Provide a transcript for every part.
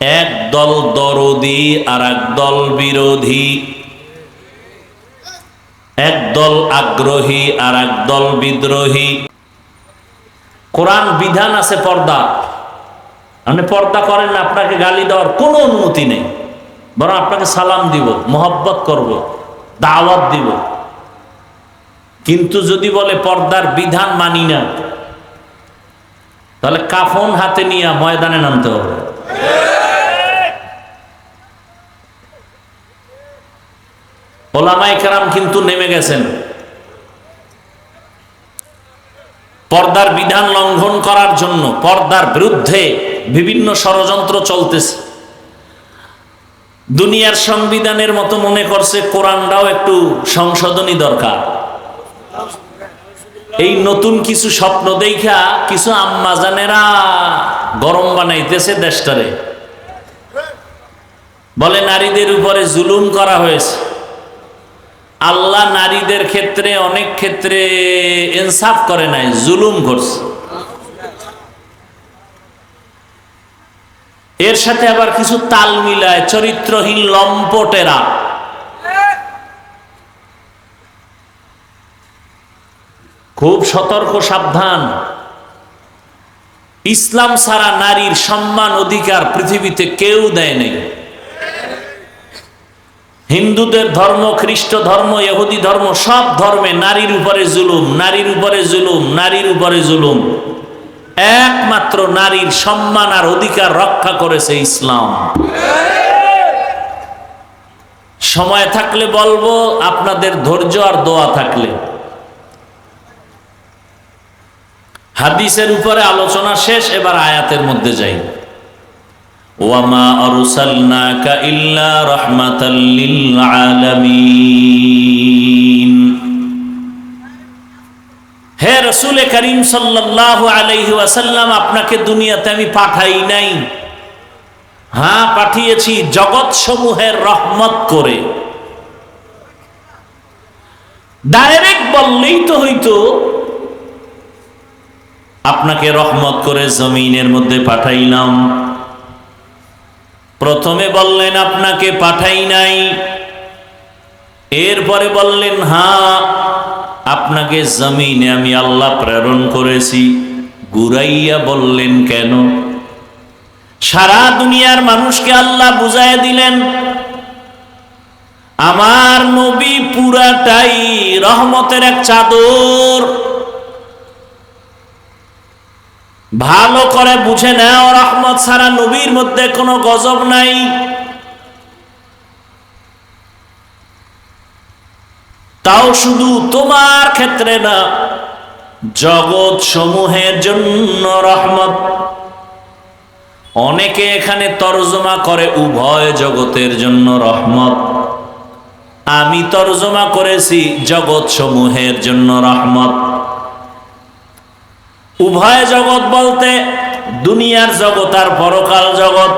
এক দল দরদি আর এক দল বিরোধী। এক দল আগ্রহী আর এক দল বিদ্রোহী। কোরআন বিধান আছে পর্দা। আপনি পর্দা করেন না, আপনাকে গালি দেওয়ার কোনো অনুমতি নেই। বরং আপনাকে সালাম দিব, মোহব্বত করব, দাওয়াত দিব। কিন্তু যদি বলে পর্দার বিধান মানি না, তাহলে কাফন হাতে নিয়ে ময়দানে নামতে হবে। ওলামাই কারাম কিন্তু নেমে গেছেন। পর্দার বিধান লঙ্ঘন করার জন্য, পর্দার বিরুদ্ধে বিভিন্ন ষড়যন্ত্র চলতেছে। দুনিয়ার সংবিধানের মতো মনে করছে, কোরআনটাও একটু সংশোধনী দরকার। এই নতুন কিছু স্বপ্ন দেখা কিছু আম্মাজানেরা গরম বানাইতেছে দেশটারে। বলে, নারীদের উপরে জুলুম করা হয়েছে। আল্লাহ নারীদের ক্ষেত্রে, অনেক ক্ষেত্রে ইনসাফ করে নাই, জুলুম করছে। এর সাথে আবার কিছু তাল মিলায়, চরিত্রহীন লম্পটেরা। খুব সতর্ক, সাবধান। ইসলাম ছাড়া নারীর সম্মান, অধিকার পৃথিবীতে কেউ দেয় নেই। হিন্দুদের ধর্ম, খ্রিস্ট ধর্ম, ইহুদি ধর্ম, সব ধর্মে নারীর উপরে জুলুম, নারীর উপরে জুলুম, নারীর উপরে জুলুম। একমাত্র নারীর সম্মান আর অধিকার রক্ষা করেছে ইসলাম। সময় থাকলে বলব, আপনাদের ধৈর্য আর দোয়া থাকলে। হাদিসের উপরে আলোচনা শেষ, এবার আয়াতের মধ্যে যাই। ওয়ামা আরসালনাকা ইল্লা রাহমাতাল লিল আলামিন হে রসুল করিম সাল্লাল্লাহু আলাইহি আপনাকে দুনিয়াতে আমি পাঠাই নাই। হ্যাঁ পাঠিয়েছি জগৎ সমূহের রহমত করে। ডাইরেক্ট বললেই তো হইতো, আপনাকে রহমত করে জমিনের মধ্যে পাঠাইলাম। প্রথমে বললেন, আপনাকে পাঠাই নাই। এরপরে বললেন হ্যাঁ আপনাকে জমিনে আমি আল্লাহ প্রেরণ করেছি। গুরাইয়া বললেন, কেন? সারা দুনিয়ার মানুষকে আল্লাহ বুঝাই দিলেন, আমার নবী পুরাটাই রহমতের এক চাদর ভালো করে বুঝে নাও, রহমত সারা নবীর মধ্যে কোনো গজব নাই। তাও শুধু তোমার ক্ষেত্রে না জগৎ সমূহের জন্য রহমত। অনেকে এখানে তর্জমা করে উভয় জগতের জন্য রহমত। আমি তর্জমা করেছি জগৎ সমূহের জন্য রহমত। উভয় জগৎ বলতে দুনিয়ার জগৎ আর পরকাল জগৎ।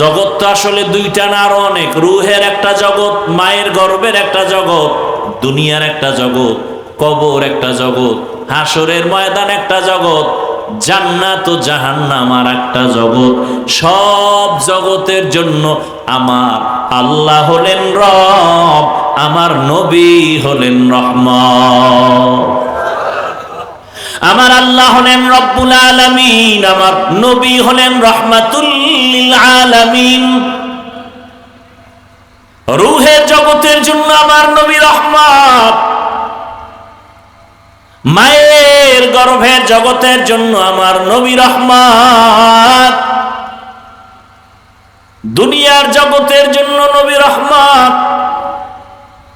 জগৎ তো আসলে দুইটা না, আরও অনেক। রুহের একটা জগৎ, মায়ের গর্বের একটা জগৎ, দুনিয়ার একটা জগৎ, কবর একটা জগৎ, হাসরের ময়দান একটা জগৎ, জান্নাত ও জাহান্নাম আর একটা জগৎ। সব জগতের জন্য আমার আল্লাহ হলেন রব, আমার নবী হলেন রহমান আমার আল্লাহ হলেন রব্বুল আলামিন, আমার নবী হলেন রহমাতুল্লিল আলামিন। রুহের জগতের জন্য আমার নবী রহমত। মায়ের গর্ভের জগতের জন্য আমার নবী রহমত। দুনিয়ার জগতের জন্য নবী রহমত।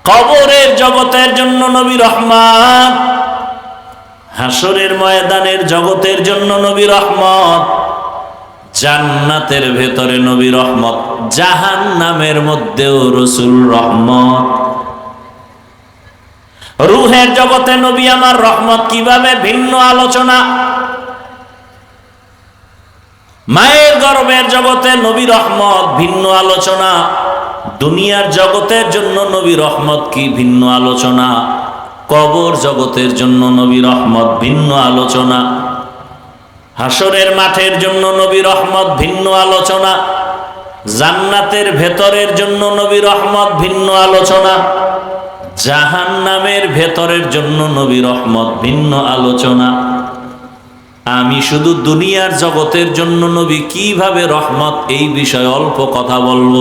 কবরের জগতের জন্য নবী রহমত। হাসরের ময়দানের জগতের জন্য নবী রহমত, জান্নাতের ভেতরে নবী রহমত জাহান নামের মধ্যেও রসুল রহমত। রুহের জগতে নবী আমার রহমত কীভাবে ভিন্ন আলোচনা? মায়ের গর্বের জগতে নবী রহমত ভিন্ন আলোচনা। দুনিয়ার জগতের জন্য নবী রহমত কি ভিন্ন আলোচনা? কবর জগতের জন্য নবী রহমত ভিন্ন আলোচনা। হাসরের মাঠের জন্য নবী রহমত ভিন্ন আলোচনা। জান্নাতের ভেতরের জন্য নবী রহমত ভিন্ন আলোচনা। জাহান নামের ভেতরের জন্য নবী রহমত ভিন্ন আলোচনা। আমি শুধু দুনিয়ার জগতের জন্য নবী কীভাবে রহমত, এই বিষয়ে অল্প কথা বলব।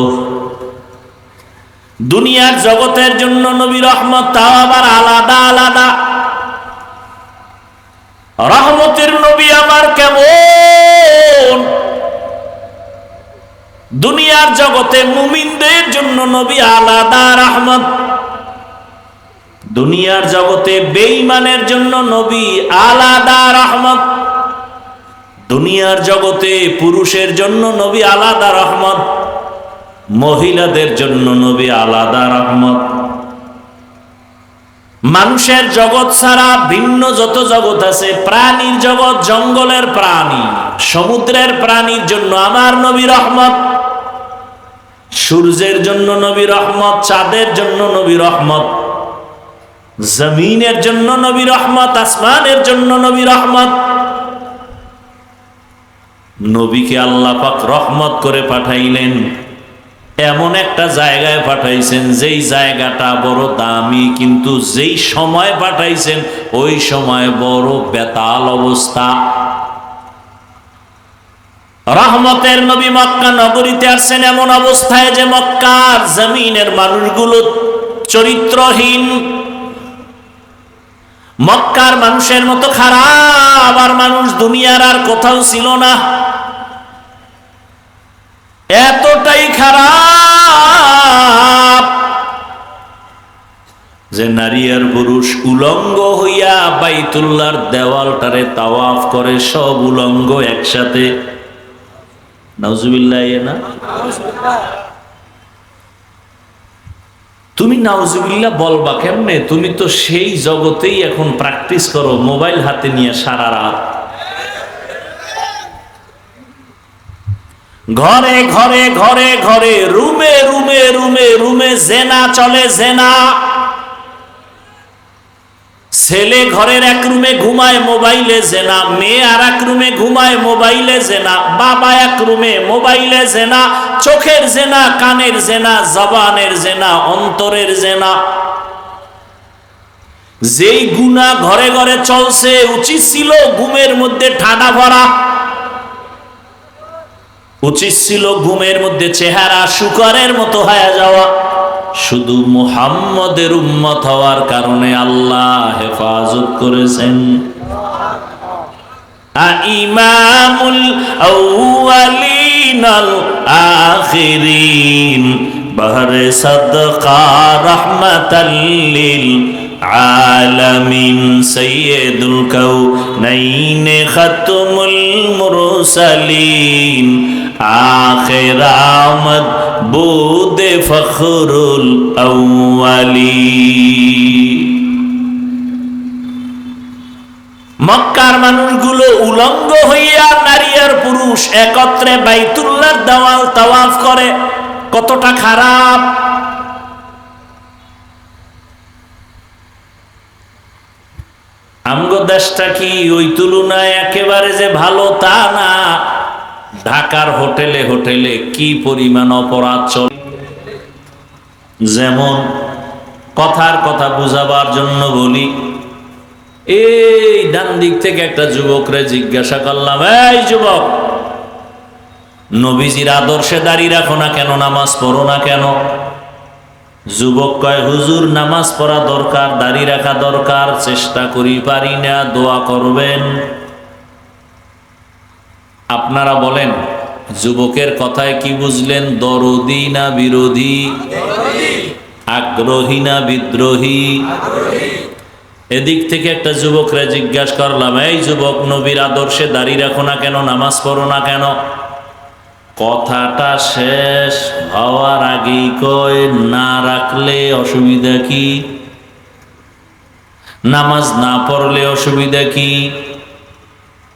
দুনিয়ার জগতের জন্য নবী রহমত তাও আবার আলাদা আলাদা। রহমতের নবী আমার কেমন? দুনিয়ার জগতে মুমিনদের জন্য নবী আলাদা রহমত। দুনিয়ার জগতে বেঈমানের জন্য নবী আলাদা রহমত। দুনিয়ার জগতে পুরুষের জন্য নবী আলাদা রহমত। মহিলাদের জন্য নবী আলাদা রহমত। মানুষের জগৎ ছাড়া ভিন্ন যত জগৎ আছে, প্রাণীর জগৎ জঙ্গলের প্রাণী, সমুদ্রের প্রাণীর জন্য আমার নবী রহমত। সূর্যের জন্য নবী রহমত, চাঁদের জন্য নবী রহমত, জমিনের জন্য নবী রহমত, আসমানের জন্য নবী রহমত। নবীকে আল্লাহ পাক রহমত করে পাঠাইলেন। এমন একটা জায়গায় পাঠাইছেন, যেই জায়গাটা বড় দামি, কিন্তু যেই সময় পাঠাইছেন, ওই সময় বড় বেতাল অবস্থা। রহমতের নবী মক্কা নগরীতে আসছেন এমন অবস্থায় যে মক্কার জমিনের মানুষগুলো চরিত্রহীন। মক্কার মানুষের মতো খারাপ, আর মানুষ দুনিয়ার আর কোথাও ছিল না। এতটাই খারাপ যে নারী আর পুরুষ উলঙ্গ হইয়া বাইতুল্লার দেওয়ালটারে তাওয়াফ করে, সব উলঙ্গ একসাথে। নাউজুবিল্লাহ তুমি নাউজুবিল্লাহ বলবা কেমনে? তুমি তো সেই জগতেই এখন প্র্যাকটিস করো, মোবাইল হাতে নিয়ে সারা রাত। ঘরে ঘরে ঘরে ঘরে, রুমে রুমে রুমে রুমে জেনা চলে জেনা। ছেলে ঘরের এক রুমে ঘুমায়, মোবাইলে জেনা। মেয়ে আর এক রুমে ঘুমায়, মোবাইলে জেনা। বাবা এক রুমে, মোবাইলে জেনা। চোখের জেনা, কানের জেনা, জবানের জেনা, অন্তরের জেনা। যেই গুণা ঘরে ঘরে চলছে, উচিত ছিল ঘুমের মধ্যে ঠাডা ভরা। উচিত ছিল ঘুমের মধ্যে চেহারা শুকরের মতো হয়ে যাওয়া। শুধু মুহাম্মদের উম্মত হওয়ার কারণে আল্লাহ হেফাজত করেছেন। আলামিন। সৈয়দুল খাতমুল আখির আমদ বুদ ফখরুল আউয়ালি। মক্কার মানুষগুলো উলঙ্গ হইয়া নারী আর পুরুষ একত্রে বাইতুল্লার দেওয়াল তাওয়াফ করে। কতটা খারাপ। আমগো দেশটা কি ওই তুলনায় একেবারে যে ভালো তা না? ঢাকার হোটেলে হোটেলে কি পরিমাণ অপরাধ চলে যেমন কথার কথা বুঝাবার জন্য বলি, এই ডান দিক থেকে একটা যুবকরে জিজ্ঞাসা করলাম, এই যুবক, নবীজির আদর্শে দাঁড়িয়ে রাখো না কেন? নামাজ পড়ো না কেন? যুবক কয়, হুজুর, নামাজ পড়া দরকার দাড়ি রাখা দরকার, চেষ্টা করি পারি না, দোয়া করবেন। আপনারা বলেন, যুবকের কথায় কি বুঝলেন? দরদি না বিরোধী? আগ্রহী না বিদ্রোহী? এদিক থেকে একটা যুবকরা জিজ্ঞাসা করলাম, এই যুবক, নবীর আদর্শে দাঁড়িয়ে রাখো না কেন? নামাজ পড়ো না কেন? কথাটা শেষ হওয়ার আগেই কয়, না রাখলে অসুবিধা কি? নামাজ না পড়লে অসুবিধা কি?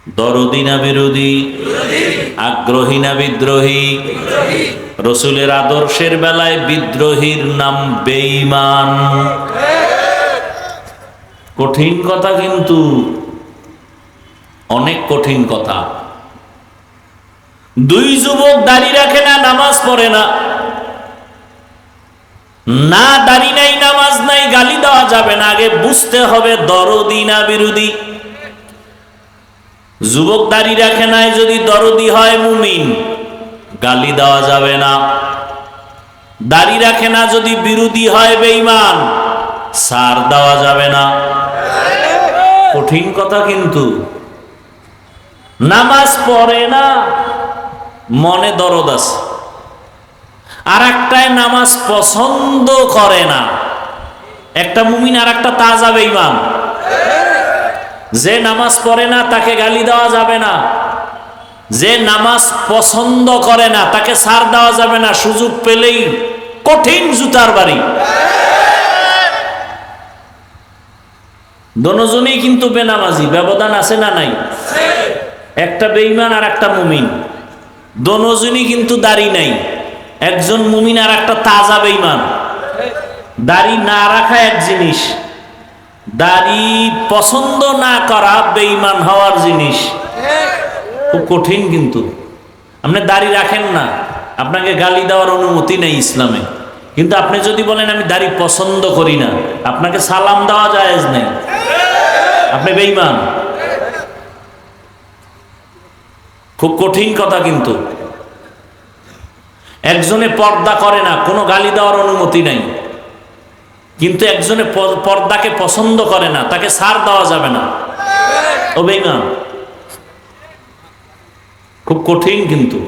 দরদি না বিরোধী, আগ্রহী না বিদ্রোহী, রসুলের আদর্শের বেলায় বিদ্রোহীর নাম বেঈমান। কঠিন কথা কিন্তু, অনেক কঠিন কথা। দুই যুবক দাড়ি রাখে না, নামাজ পড়ে না। না দাড়ি নাই, নামাজ নাই, গালি দেওয়া যাবে না। আগে বুঝতে হবে দরদি না বিরোধী। যুবক দাড়ি রাখে নাই যদি দরদি হয় মুমিন, গালি দেওয়া যাবে না। দাড়ি রাখে না যদি বিরোধী হয় বেঈমান, সার দেওয়া যাবে না। কঠিন কথা কিন্তু। নামাজ পড়ে না, মনে দরদ আছে। আর একটায় নামাজ পছন্দ করে না। একটা মুমিন আর একটা তাজা বেঈমান। যে নামাজ পড়ে না, তাকে গালি দেওয়া যাবে না। যে নামাজ পছন্দ করে না, তাকে সার দেওয়া যাবে না। সুযোগ পেলেই কঠিন জুতার বাড়ি। দনোজনেই কিন্তু বেনামাজি, ব্যবধান আছে না নাই? একটা বেইমান আর একটা মুমিন। দনোজনই কিন্তু দাড়ি নাই। একজন মুমিন আর একটা তাজা বেঈমান। দাড়ি না রাখা এক জিনিস দাড়ি পছন্দ না করা বেঈমান হওয়ার জিনিস। খুব কঠিন কিন্তু। আপনি দাড়ি রাখেন না। আপনাকে গালি দেওয়ার অনুমতি নেই ইসলামে। কিন্তু আপনি যদি বলেন, আমি দাড়ি পছন্দ করি না, আপনাকে সালাম দেওয়া জায়েজ নেই। আপনি বেঈমান। খুব কঠিন কথা কিন্তু। একজনে পর্দা করে না, কোনো গালি দেওয়ার অনুমতি নাই। কিন্তু একজনে পর্দাকে পছন্দ করে না, তাকে সার দেওয়া যাবে না। ও বেঈমান খুব কঠিন কিন্তু।